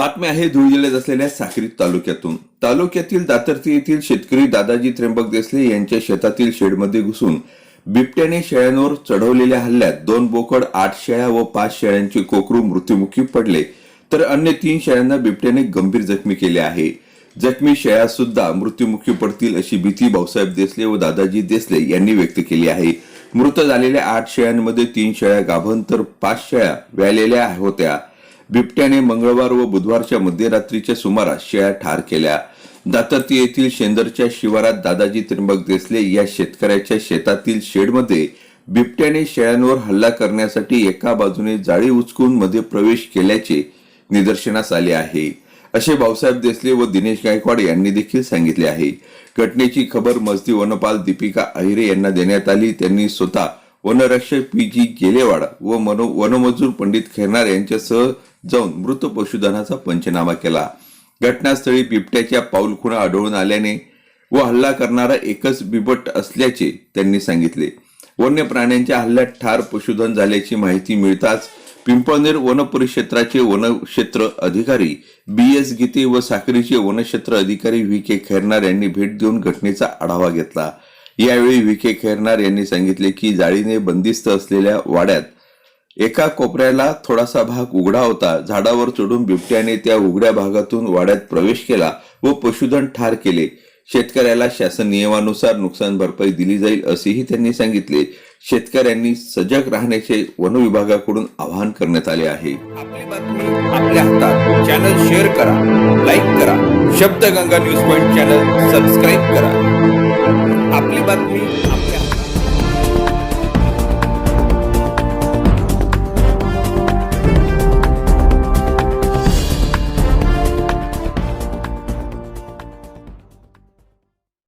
आहे धुळे जिल्ह्यात असलेल्या साक्री तालुक्यातून. तालुक्यातील दातर्ती येथील शेतकरी दादाजी त्र्यंबक देसले यांच्या शेतातील शेडमध्ये घुसून बिबट्याने शेळ्यांवर चढवलेल्या हल्ल्यात दोन बोकड आठ शेळ्या व पाच शेळ्यांचे कोकरू मृत्युमुखी पडले. तर अन्य तीन शेळ्यांना बिबट्याने गंभीर जखमी केले आहे. जखमी शेळ्या सुद्धा मृत्युमुखी पडतील अशी भीती भाऊसाहेब देसले व दादाजी देसले यांनी व्यक्त केली आहे. मृत झालेल्या आठ शेळ्यांमध्ये तीन शेळ्या गाभण तर पाच शेळ्या व्यालेल्या होत्या. बिबट्याने मंगळवार व बुधवारच्या मध्यरात्रीच्या सुमारास शेळ्या ठार केल्या. दातर्ती येथील शेंदरच्या शिवारात दादाजी त्र्यंबक देसले. या शेतकऱ्याच्या शेतातील शेडमध्ये बिबट्याने शेळ्यांवर हल्ला करण्यासाठी एका बाजूने जाळी उचकून मध्ये प्रवेश केल्याचे निदर्शनास आले आहे. असे भाऊसाहेब देसले व दिनेश गायकवाड यांनी देखील सांगितले आहे. घटनेची खबर मजदी वनपाल दीपिका अहिरे यांना देण्यात आली. त्यांनी स्वतः वनरक्षक पी जी गेलेवाड व मनो वनमजूर पंडित खैरनार यांच्यासह जाऊन मृत पशुधनाचा पंचनामा केला. घटनास्थळी बिबट्याच्या पाऊलखुणा आढळून आल्याने व हल्ला करणारा एकच बिबट असल्याचे त्यांनी सांगितले. वन्य प्राण्यांच्या हल्ल्यात ठार पशुधन झाल्याची माहिती मिळताच पिंपळनेर वन परिक्षेत्राचे वनक्षेत्र अधिकारी बी एस गीते व साखरीचे वनक्षेत्र अधिकारी व्ही. के. खैरनार यांनी भेट देऊन घटनेचा आढावा घेतला. यावेळी व्ही. के. खैरनार यांनी सांगितले की जाळीने बंदिस्त असलेल्या वाड्यात एका कोपऱ्याला थोडासा भाग उघडा होता. झाडावर चढून बिबट्याने त्या उघड्या भागातून वाड्यात प्रवेश केला व पशुधन ठार केले. शेतकऱ्याला शासन नियमानुसार नुकसान भरपाई दिली जाईल असेही त्यांनी सांगितले. शेतकऱ्यांनी सजग राहण्याचे वन विभागाकडून आवाहन करण्यात आले आहे. आपली बातमी आपल्या हातात. चॅनल शेअर करा लाईक करा. Shabdganga news point channel subscribe करा. आपली बातमी